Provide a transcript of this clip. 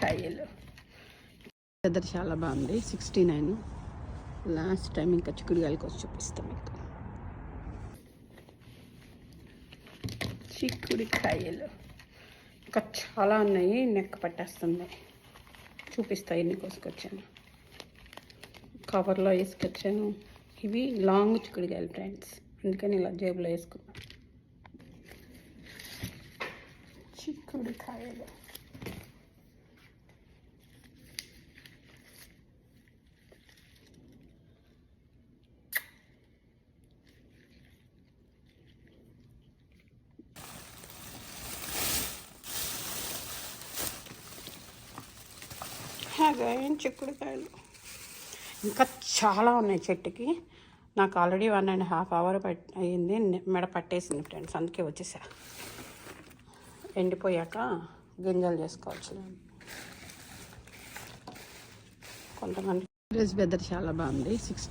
చిక్కుడుకాయలు వెదర్ చాలా బాగుంది. Sixty nine. లాస్ట్ టైం ఇంకా చిక్కుడుకాయలు వచ్చి చూపిస్తాం మీకు. చిక్కుడుకాయలు ఇంకా చాలా ఉన్నాయి. నెక్క పట్టేస్తుంది. చూపిస్తా ఎన్ని కోసుకొచ్చాను. కవర్లో వేసుకొచ్చాను. ఇవి లాంగ్ చిక్కుడుకాయలు ఫ్రెండ్స్. అందుకని ఇలా జేబులో వేసుకున్నాను చిక్కుడుకాయలు అదేం చిక్కుడుకాయలు. ఇంకా చాలా ఉన్నాయి చెట్టుకి. నాకు already one and half hour పట్ అయ్యింది మెడ పట్టేసింది ఫ్రెండ్స్ అందుకే వచ్చేసా. ఎండిపోయాక గింజలు చేసుకోవచ్చు కొంతమంది వెదర్ చాలా బాగుంది. సిక్స్టీ